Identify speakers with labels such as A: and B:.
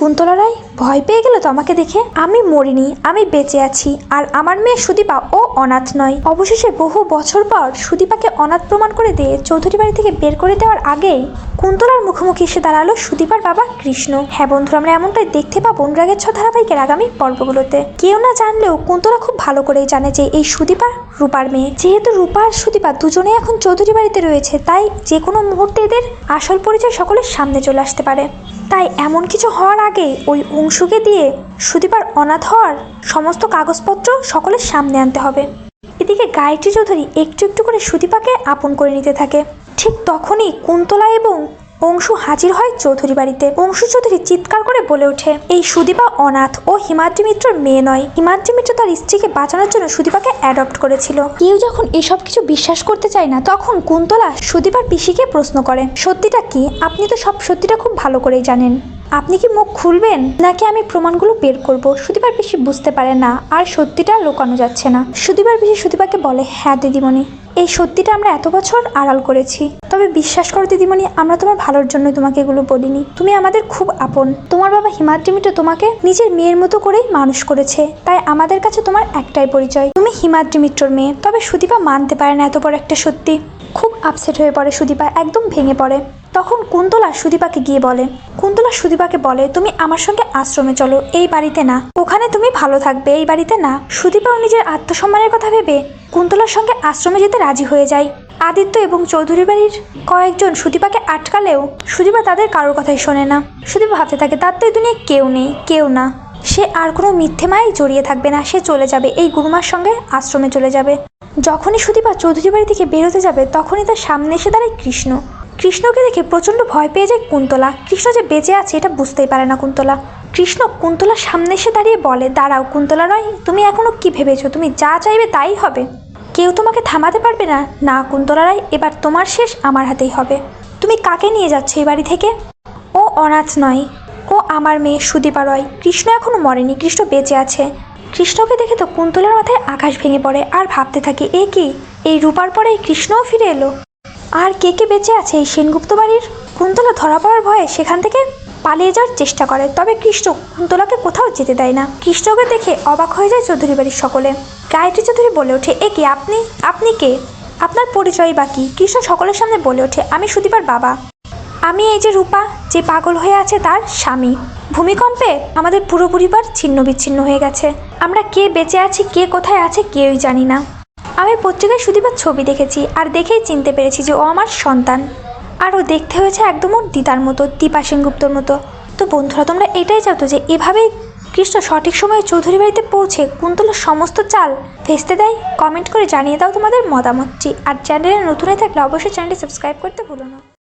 A: কুন্তলা রায়? ভয় পেয়ে গেল তো আমাকে দেখে? আমি মরিনি, আমি বেঁচে আছি, আর আমার মেয়ে সুদীপা ও অনাথ নয়। অবশেষে বহু বছর পর সুদীপাকে অনাথ প্রমাণ করে দিয়ে চৌধুরী বাড়ি থেকে বের করে দেওয়ার আগেই কুন্তলার মুখোমুখি এসে দাঁড়াল সুদীপার বাবা কৃষ্ণ। হ্যাঁ বন্ধুরা, আমরা এমনটাই দেখতে পাবো অনুরাগের ছ ধারাবাহিকের আগামী পর্বগুলোতে। কেউ না জানলেও কুন্তলা খুব ভালো করেই জানে যে এই সুদীপা রূপার মেয়ে। যেহেতু রূপা আর সুদীপা দুজনেই এখন চৌধুরী বাড়িতে রয়েছে, তাই যে কোনো মুহূর্তে এদের আসল পরিচয় সকলের সামনে চলে আসতে পারে। তাই এমন কিছু হওয়ার আগে ওই অংশুকে দিয়ে সুদীপার অনাথ হওয়ার সমস্ত কাগজপত্র সকলের সামনে আনতে হবে। এদিকে গায়ত্রী চৌধুরী একটু একটু করে সুদীপাকে আপন করে নিতে থাকে। ঠিক তখনই কুন্তলা এবং অংশু হাজির হয় চৌধুরী বাড়িতে। অংশু চৌধুরী চিৎকার করে বলে ওঠে, এই সুদীপা অনাথ ও হিমাদ্রি মিত্রর মেয়ে নয়। হিমাদ্রি মিত্র তার স্ত্রীকে বাঁচানোর জন্য সুদীপাকে অ্যাডপ্ট করেছিল। কেউ যখন এসব কিছু বিশ্বাস করতে চায় না, তখন কুন্তলা সুদীপার পিসিকে প্রশ্ন করে, সত্যিটা কি? আপনি তো সব সত্যিটা খুব ভালো করেই জানেন। আপনি কি মুখ খুলবেন? নাকি আমি প্রমাণগুলো বের করব? সুদীপার পিসি বুঝতে পারে না, আর সত্যিটা লুকানো যাচ্ছে না। সুদীপার পিসি সুদীপাকে বলে হ্যাঁ দিদিমণি। এই সত্যিটা আমরা এত বছর আড়াল করেছি। তবে বিশ্বাস করো দিদিমণি, আমরা তোমার ভালোর জন্যই তোমাকে এগুলো বলিনি। তুমি আমাদের খুব আপন। তোমার বাবা হিমাদ্রি মিটো তোমাকে নিজের মেয়ের মতো করেই মানুষ করেছে। তাই আমাদের কাছে তোমার একটাই পরিচয়। তুমি হিমাদ্রি মিত্রর মেয়ে। তবে সুদীপা মানতে পারে না এত বড় একটা সত্যি। খুব আপসেট হয়ে পড়ে সুদীপা, একদম ভেঙে পড়ে। তখন কুন্তলা সুদীপাকে গিয়ে বলে, কুন্তলা সুদীপাকে বলে, তুমি আমার সঙ্গে আশ্রমে চলো, এই বাড়িতে না। ওখানে তুমি ভালো থাকবে, এই বাড়িতে না। সুদীপাও নিজের আত্মসম্মানের কথা ভেবে কুন্তলার সঙ্গে আশ্রমে যেতে রাজি হয়ে যায়। আদিত্য এবং চৌধুরী বাড়ির কয়েকজন সুদীপাকে আটকালেও সুদীপা তাদের কারোর কথাই শোনে না। সুদীপা ভাবতে থাকে, তার তো এই দুনিয়ায় কেউ নেই, কেউ না। সে আর কোনো মিথ্যে মায় জড়িয়ে থাকবে না, সে চলে যাবে, এই গুরুমার সঙ্গে আশ্রমে চলে যাবে। যখনই সুদীপা চৌধুরী বাড়ি থেকে বেরোতে যাবে, তখনই তার সামনে এসে দাঁড়ায় কৃষ্ণ। কৃষ্ণকে দেখে প্রচণ্ড ভয় পেয়ে যায় কুন্তলা। কৃষ্ণ যে বেঁচে আছে, এটা বুঝতেই পারে না কুন্তলা। কৃষ্ণ কুন্তলার সামনে এসে দাঁড়িয়ে বলে, দাঁড়াও কুন্তলা নয়, তুমি এখনও কি ভেবেছো? তুমি যা চাইবে তাই হবে। কেউ তোমাকে থামাতে পারবে না? না কুন্তলা রায়, এবার তোমার শেষ, আমার হাতেই হবে। তুমি কাকে নিয়ে যাচ্ছ এই বাড়ি থেকে? ও অনাথ নয়, ও আমার মেয়ে সুদীপা রয়। কৃষ্ণ এখনও মরেনি, কৃষ্ণ বেঁচে আছে। কৃষ্ণকে দেখে তো কুন্তলার মাথায় আকাশ ভেঙে পড়ে আর ভাবতে থাকে, এ কি? এই রূপার পরে এই কৃষ্ণও ফিরে এলো? আর কে কে বেঁচে আছে এই সেনগুপ্ত বাড়ির? কুন্তলা ধরা পড়ার ভয়ে সেখান থেকে পালিয়ে যাওয়ার চেষ্টা করে, তবে কৃষ্ণ কুন্তলাকে কোথাও যেতে দেয় না। কৃষ্ণকে দেখে অবাক হয়ে যায় চৌধুরী বাড়ির সকলে। গায়ত্রী চৌধুরী বলে ওঠে, এ কি আপনি? আপনি কে? আপনার পরিচয় বা কি? কৃষ্ণ সকলের সামনে বলে ওঠে, আমি সুদীপার বাবা। আমি এই যে রূপা, যে পাগল হয়ে আছে তার স্বামী। ভূমিকম্পে আমাদের পুরো পরিবার ছিন্ন বিচ্ছিন্ন হয়ে গেছে। আমরা কে বেঁচে আছি, কে কোথায় আছে কেউই জানি না। আমি পত্রিকায় সুদীপার ছবি দেখেছি আর দেখেই চিনতে পেরেছি যে ও আমার সন্তান। আর ও দেখতে হয়েছে একদম ওর দিদার মতো, দীপা সেনগুপ্তর মতো। তো বন্ধুরা, তোমরা এটাই চাও তো যে এভাবেই কৃষ্ণ সঠিক সময়ে চৌধুরী বাড়িতে পৌঁছে কুন্তলার সমস্ত চাল ভেস্তে দেয়? কমেন্ট করে জানিয়ে দাও তোমাদের মতামতটি। আর চ্যানেলে নতুন হয়ে থাকলে অবশ্যই চ্যানেলটি সাবস্ক্রাইব করতে ভুলো না।